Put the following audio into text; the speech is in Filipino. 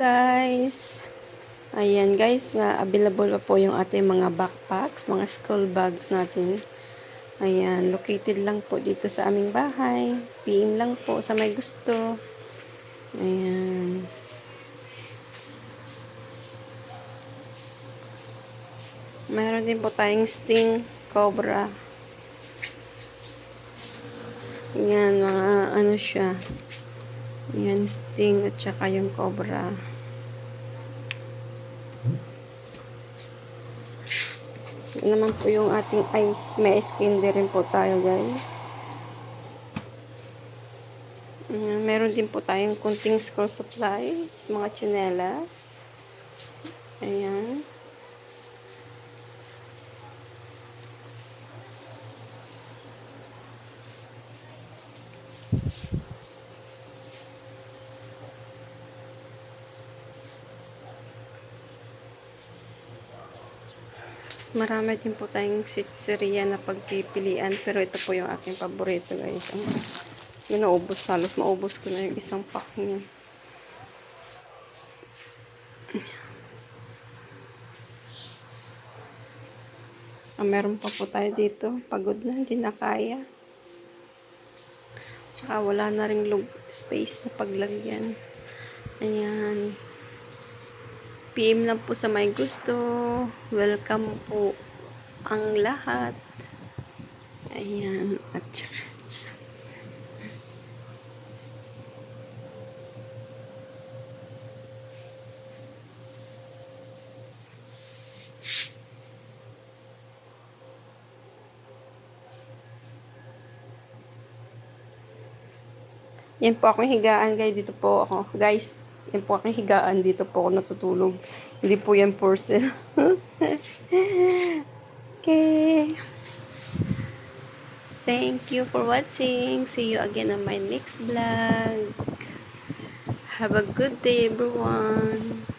guys. Ayan guys, nga available pa po yung ating mga backpacks, mga school bags natin. Ayan, located lang po dito sa aming bahay. PM lang po sa may gusto. Ayan. Meron din po tayong sting, cobra. Ayan, mga ano siya. Ayan, sting at saka yung cobra. Ito naman po yung ating ice. May candy rin po tayo, guys. Meron din po tayong kunting school supplies, mga chinelas. Ayan. Marami din po tayong sitseriya na pagpipilian. Pero ito po yung aking paborito guys. Ang yun naubos. Halos maubos ko na yung isang pack niya. Ah, meron pa po tayo dito. Pagod na. Hindi na kaya. Tsaka wala na rin lug space na paglagyan. Ayan. PM lang po sa may gusto. Welcome po ang lahat. Ayan. At Yan po akong higaan guys. Dito po ako. Guys, yan po aking higaan. Dito po ako natutulog. Hindi po yan porcel. okay. Thank you for watching. See you again on my next vlog. Have a good day everyone.